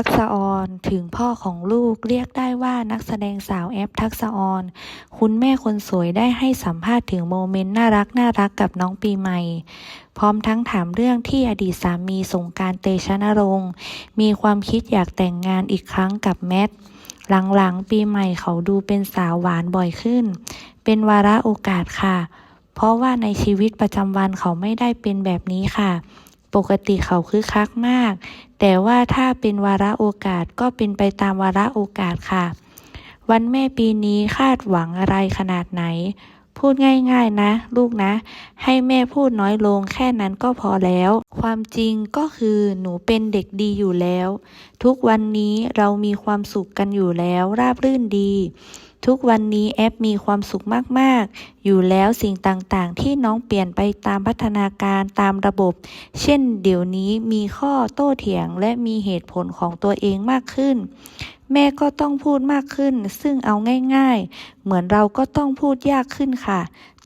ทักษะออนถึงพ่อของลูกเรียกได้ว่านักแสดงสาวแอปทักษะออน คุณแม่คนสวยได้ให้สัมภาษณ์ถึงโมเมนต์น่ารักน่ารักกับน้องปีใหม่ พร้อมทั้งถามเรื่องที่อดีตสามีสงการเตชะนรงค์มีความคิดอยากแต่งงานอีกครั้งกับแมทหลังๆ ปีใหม่เขาดูเป็นสาวหวานบ่อยขึ้น เป็นวาระโอกาสค่ะ เพราะว่าในชีวิตประจำวันเขาไม่ได้เป็นแบบนี้ค่ะ ปกติเขาคือคักมาก แต่ว่าถ้าเป็นวาระโอกาสก็เป็นไปตามวาระโอกาสค่ะ วันแม่ปีนี้คาดหวังอะไรขนาดไหน พูดง่ายๆนะ ลูกนะ ให้แม่พูดน้อยลงแค่นั้นก็พอแล้ว ความจริงก็คือหนูเป็นเด็กดีอยู่แล้ว ทุกวันนี้เรามีความสุขกันอยู่แล้ว ราบรื่นดี ทุกวันนี้แอปมีความสุขมากๆ อยู่แล้วสิ่งต่างๆ ที่น้องเปลี่ยนไปตามพัฒนาการตามระบบ เช่น เดี๋ยวนี้มีข้อโต้เถียงและมีเหตุผลของตัวเองมากขึ้น แม่ก็ต้องพูดมากขึ้น ซึ่งเอาง่ายๆ เหมือนเราก็ต้องพูดยากขึ้นค่ะ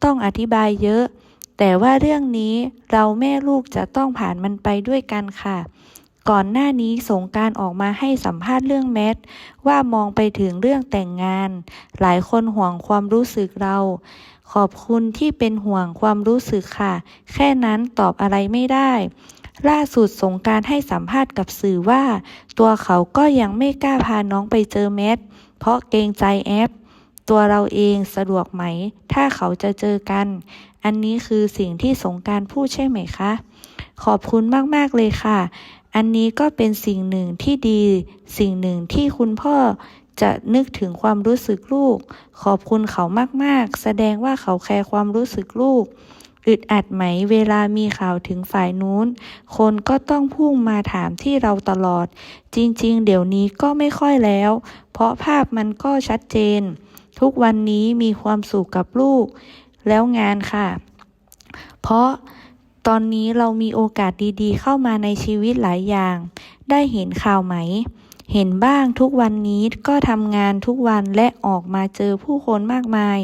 ต้องอธิบายเยอะ แต่ว่าเรื่องนี้เราแม่ลูกจะต้องผ่านมันไปด้วยกันค่ะ ก่อนหน้านี้สงการออกมาให้สัมภาษณ์เรื่องแมทว่ามองไปถึงเรื่องแต่งงาน หลายคนห่วงความรู้สึกเรา ขอบคุณที่เป็นห่วงความรู้สึกค่ะ แค่นั้นตอบอะไรไม่ได้ ล่าสุดสงการให้สัมภาษณ์กับสื่อว่า ตัวเขาก็ยังไม่กล้าพาน้องไปเจอแมทเพราะเกรงใจแอป ตัวเราเองสะดวกไหม ถ้าเขาจะเจอกัน อันนี้คือสิ่งที่สงการพูดใช่ไหมคะ ขอบคุณมาก ๆ เลยค่ะ อันนี้ก็เป็นสิ่งหนึ่งที่ดี สิ่งหนึ่งที่คุณพ่อ จะนึกถึงความรู้สึกลูก ขอบคุณเขามากๆ แสดงว่าเขาแคร์ความรู้สึกลูกอึดอัดไหมเวลามีข่าวถึงฝ่ายนู้น คนก็ต้องพุ่งมาถามที่เราตลอด จริงๆ เดี๋ยวนี้ก็ไม่ค่อยแล้ว เพราะภาพมันก็ชัดเจน ทุกวันนี้มีความสุขกับลูก แล้วงานค่ะ เพราะตอนนี้เรามีโอกาสดีๆ เข้ามาในชีวิตหลายอย่าง ได้เห็นข่าวไหม เห็นบ้างทุกวันนี้ก็ทำงานทุกวันและออกมาเจอผู้คนมากมาย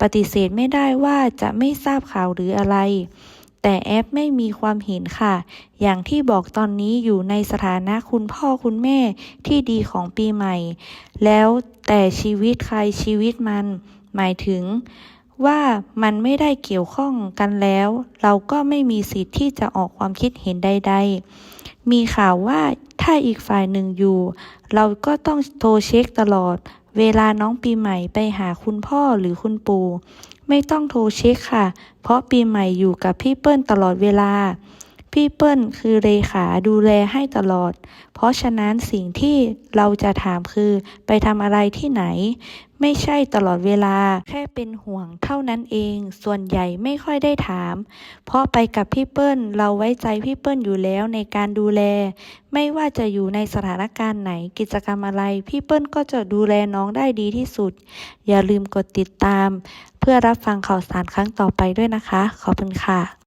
ปฏิเสธไม่ได้ว่าจะไม่ทราบข่าวหรืออะไร แต่แอปไม่มีความเห็นค่ะ อย่างที่บอกตอนนี้อยู่ในสถานะคุณพ่อคุณแม่ที่ดีของปีใหม่ แล้วแต่ชีวิตใครชีวิตมัน หมายถึงว่ามันไม่ได้เกี่ยวข้องกันแล้ว เราก็ไม่มีสิทธิ์ที่จะออกความคิดเห็นใด ๆ มีข่าวว่าถ้าอีกฝ่ายหนึ่งอยู่ เราก็ต้องโทรเช็คตลอด เวลาน้องปีใหม่ไปหาคุณพ่อหรือคุณปู่ไม่ต้องโทรเช็คค่ะ เพราะปีใหม่อยู่กับพี่เปิ้ลตลอดเวลา พี่เปิ้ลคือเลขาดูแลให้ตลอด เพราะฉะนั้นสิ่งที่เราจะถามคือไปทำอะไรที่ไหน ไม่ใช่ตลอดเวลา แค่เป็นห่วงเท่านั้นเอง ส่วนใหญ่ไม่ค่อยได้ถาม เพราะไปกับพี่เปิ้ลเราไว้ใจพี่เปิ้ลอยู่แล้วในการดูแล ไม่ว่าจะอยู่ในสถานการณ์ไหนกิจกรรมอะไร พี่เปิ้ลก็จะดูแลน้องได้ดีที่สุด อย่าลืมกดติดตาม เพื่อรับฟังข่าวสารครั้งต่อไปด้วยนะคะ ขอบคุณค่ะ